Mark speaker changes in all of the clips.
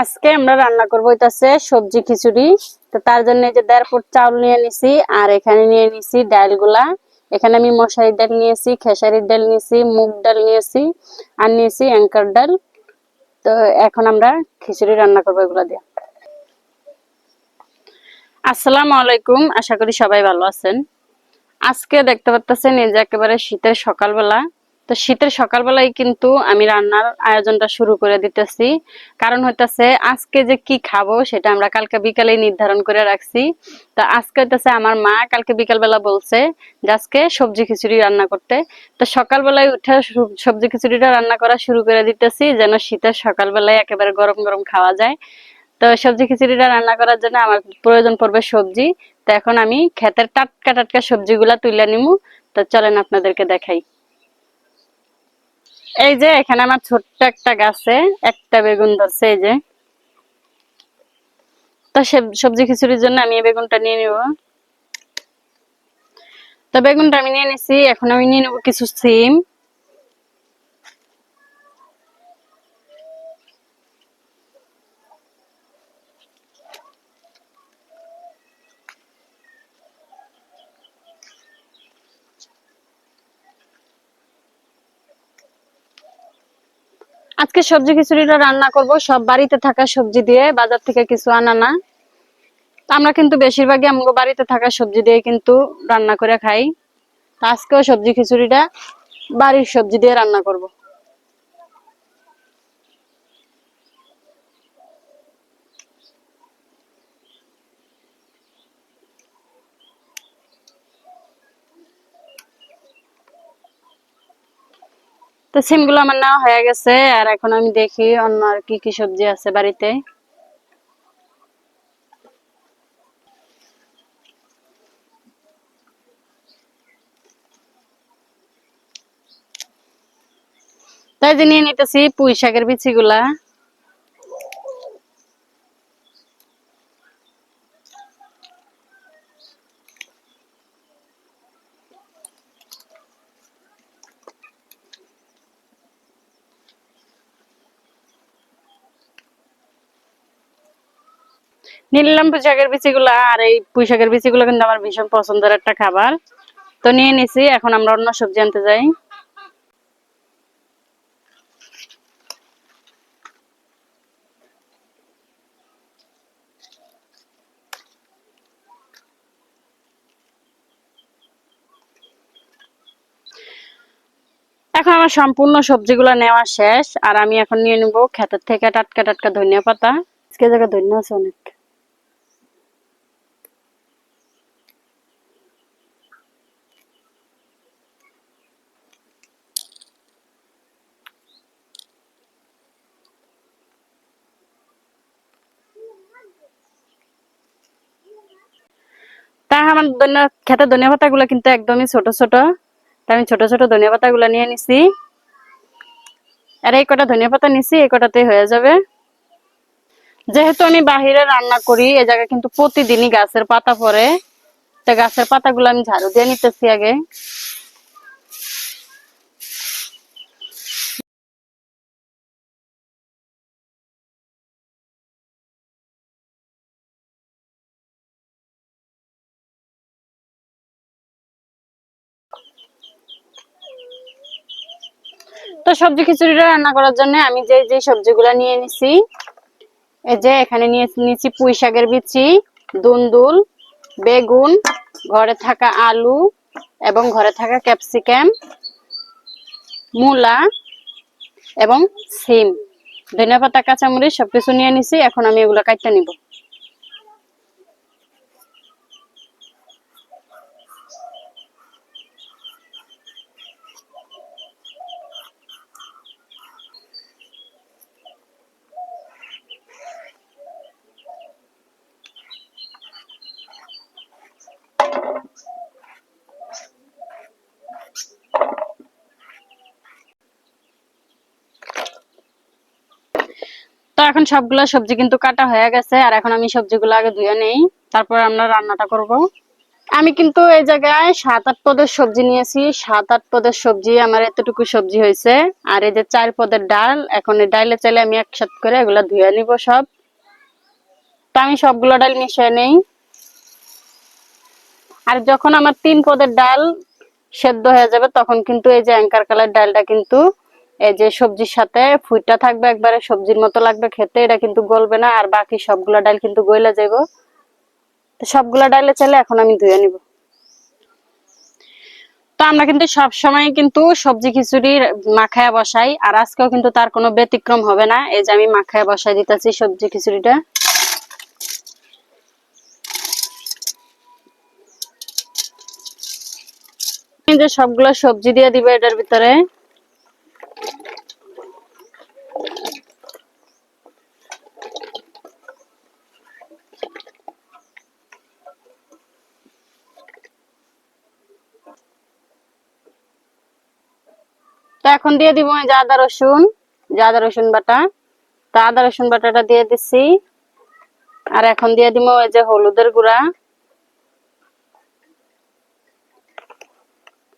Speaker 1: আজকে আমরা রান্না করব হইতাছে সবজি খিচুড়ি। তো তার জন্য যে দেড় ফুট চাউল নিয়ে নিছি, আর এখানে নিয়ে নিছি ডালগুলা। এখানে আমি মশারির ডাল নিয়েছি, খেসারির ডাল নিয়েছি, মুগ ডাল নিয়েছি, আর নিয়েছি অ্যাঙ্কার ডাল। তো এখন আমরা খিচুড়ি রান্না করব এগুলা দিয়ে। আসসালামু আলাইকুম, আশা করি সবাই ভালো আছেন। আজকে দেখতে পাচ্ছেন এই যে একেবারে শীতের সকালবেলা। তো শীতের সকালবেলায় কিন্তু আমি রান্নার আয়োজনটা শুরু করে দিতেছি। কারণ হইতাছে, আজকে যে কি খাব সেটা আমরা কালকে বিকালে নির্ধারণ করে রাখছি। তো আজকে হইতাছে আমার মা কালকে বিকালবেলা বলছে যে আজকে সবজি খিচুড়ি রান্না করতে। তো সকালবেলায় উঠে সবজি খিচুড়িটা রান্না করা শুরু করে দিতেছি যেন শীতের সকালবেলায় একেবারে গরম গরম খাওয়া যায়। তো সবজি খিচুড়িটা রান্না করার জন্য আমার প্রয়োজন পড়বে সবজি। তো এখন আমি ক্ষেতের টাটকা টাটকা সবজিগুলা তুলে নিমু। তো চলেন আপনাদেরকে দেখাই। এই যে এখানে আমার ছোট্ট একটা গাছে একটা বেগুন ধরছে, এই যে। তো সবজি খিচুড়ির জন্য আমি এই বেগুনটা নিয়ে নিব। তো বেগুনটা আমি নিয়ে নিছি, এখন আমি নিয়ে নেব কিছু সিম। আজকে সবজি খিচুড়িটা রান্না করব, সব বাড়িতে থাকা সবজি দিয়ে বাজার থেকে কিছু আনা না। আমরা কিন্তু বেশিরভাগই আমাকে বাড়িতে থাকা সবজি দিয়ে কিন্তু রান্না করে খাই। আজকেও সবজি খিচুড়িটা বাড়ির সবজি দিয়ে রান্না করব। তো সিমগুলো আমার নেওয়া হয়ে গেছে, আর এখন আমি দেখি অন্য আর কি কি সবজি আছে বাড়িতে। তাই যে নিয়ে নিতেছি পুঁই শাকের বিচিগুলা। নিলাম পুঁই শাকের বিচিগুলা আর এই পুঁই শাকের বিচিগুলো কিন্তু আমার ভীষণ পছন্দের একটা খাবার। তো নিয়ে নিছি, এখন আমরা অন্য সবজি আনতে যাই। এখন আমার সম্পূর্ণ সবজিগুলো নেওয়া শেষ, আর আমি এখন নিয়ে নিবো ক্ষেতের থেকে টাটকা টাটকা ধনিয়া পাতা। আজকে জায়গায় ধনিয়া আছে অনেক। আমার ধনিয়া খেতে ধনিয়া পাতা গুলা কিন্তু একদমই ছোট ছোট। আমি ছোট ছোট ধনিয়া পাতা গুলা নিয়ে নিছি। আর এই কটা ধনিয়া পাতা নিছি, এই কটাতে হয়ে যাবে। যেহেতু আমি বাহিরে রান্না করি, এ জায়গায় কিন্তু প্রতিদিনই গাছের পাতা পড়ে। তো গাছের পাতাগুলো আমি ঝাড়ু দিয়ে নিতেছি আগে। তো সবজি খিচুড়িটা রান্না করার জন্য আমি যে যে সবজিগুলা নিয়ে নিছি, এই যে এখানে নিয়ে নিয়েছি পুঁই শাকের বিচি, দুন্দুল, বেগুন, ঘরে থাকা আলু এবং ঘরে থাকা ক্যাপসিকাম, মূলা এবং সিম, ধনিয়া পাতা, কাঁচামরিচ সবকিছু নিয়ে নিছি, এখন আমি এগুলো কাটতে নিব। তো এখন সবগুলা সবজি কিন্তু কাটা হয়ে গেছে, আর এখন আমি সবজিগুলো আগে ধুয়ে নেই। তারপর আমরা রান্নাটা করব। আমি কিন্তু এই জায়গায় সাত আট পদের সবজি নিয়েছি। সাত আট পদের সবজি, আমার এতটুকু সবজি হয়েছে। আর এই যে চার পদের ডাল, এখন এই ডালে চাইলে আমি একসাথে করে এগুলা ধুয়ে নিব সব। তো আমি সবগুলো ডাল মিশিয়ে নেই। আর যখন আমার তিন পদের ডাল সেদ্ধ হয়ে যাবে, তখন কিন্তু এই যে অ্যাঙ্কার কালার ডালটা কিন্তু এই যে সবজির সাথে ফুটটা থাকবে, একবারে সবজির মতো লাগবে খেতে, এটা কিন্তু গলবে না, আর বাকি সবগুলা ডাল কিন্তু গইলা যাব তো সবগুলা ডালে চাইলে এখন আমি ধুয়ে নিব। তো আমরা কিন্তু সব সময় কিন্তু সবজি খিচুড়ি মাখায় বসাই, আর আজকেও কিন্তু তার কোনো ব্যতিক্রম হবে না। এই যে আমি মাখায় বসাই দিতেছি সবজি খিচুড়িটা। যে সবগুলো সবজি দিয়ে দিবে এটার ভিতরে। তো এখন দিয়ে দিব যে আদা, রসুন আদা, রসুন বাটা। তো আদা, রসুন বাটাটা দিয়ে দিছি। আর এখন দিয়ে দিব এই যে হলুদের গুঁড়া,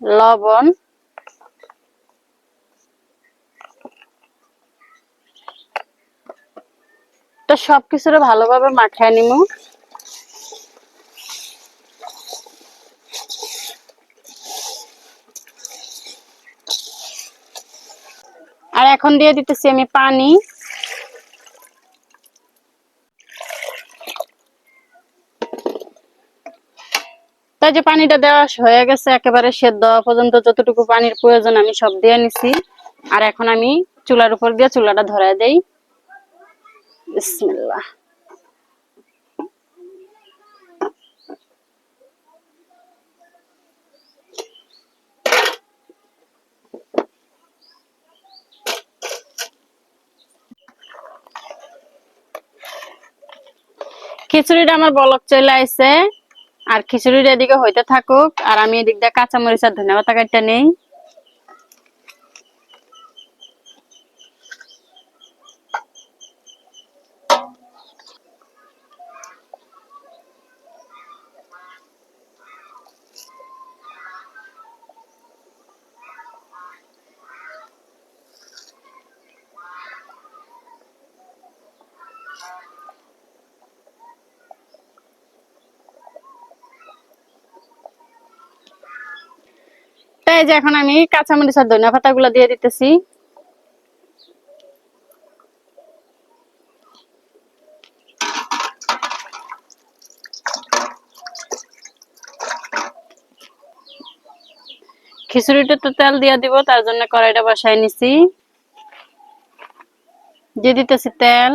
Speaker 1: লবণ। তো সবকিছুরে ভালোভাবে মাখায় নিমু। আর এখন দিয়ে দিতেছি আমি পানি। তাই যে পানিটা দেওয়া হয়ে গেছে, একেবারে সেদ্ধ পর্যন্ত যতটুকু পানির প্রয়োজন আমি সব দিয়ে নিছি। আর এখন আমি চুলার উপর দিয়ে চুলাটা ধরা দেই। বিসমিল্লাহ। খিচুড়িটা আমার বলক চলে আইছে। আর খিচুড়িটা এদিকে হইতে থাকুক, আর আমি এদিক দিয়ে কাঁচামরিচ আর ধনে কাটটা নেই। তাই যে এখন আমি কাঁচামরিচ আর ধনিয়া পাতা গুলা দিয়ে দিতেছি। খিচুড়িটা তো তেল দিয়ে দিব, তার জন্য কড়াইটা বসাই নিছি। দিয়ে দিতেছি তেল।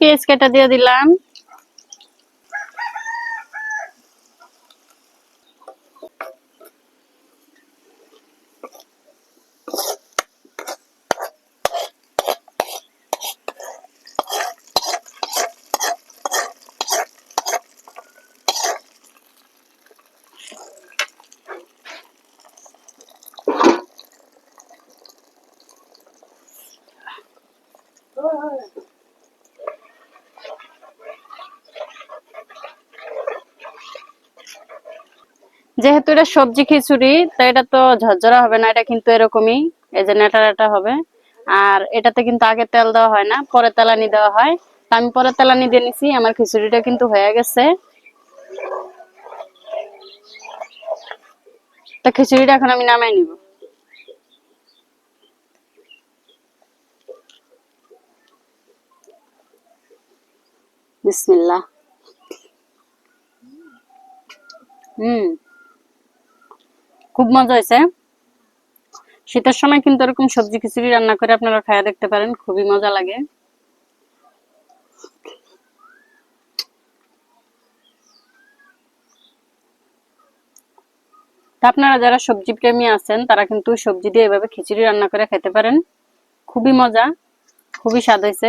Speaker 1: পেঁয়াজ কেটে দিয়ে দিলাম। যেহেতু এটা সবজি খিচুড়ি, তো এটা তো ঝরঝরা হবে না, এটা কিন্তু এরকমই, এই যে নেটা হবে। আর এটাতে কিন্তু আগে তেল দেওয়া হয় না, পরে তেলানি দেওয়া হয়। তো আমি পরে তেলানি দিয়ে নিছি, আমার খিচুড়িটা কিন্তু হয়ে গেছে। তা খিচুড়িটা এখন আমি নামাই নিব। বিসমিল্লাহ। হুম। খুব মজা হয়েছে। শীতের সময় কিন্তু এরকম সবজি খিচুড়ি রান্না করে আপনারা খায়া দেখতে পারেন, খুবই মজা লাগে। আপনারা যারা সবজি প্রেমী আছেন, তারা কিন্তু সবজি দিয়ে এভাবে খিচুড়ি রান্না করে খেতে পারেন। খুবই মজা, খুবই স্বাদ হয়েছে।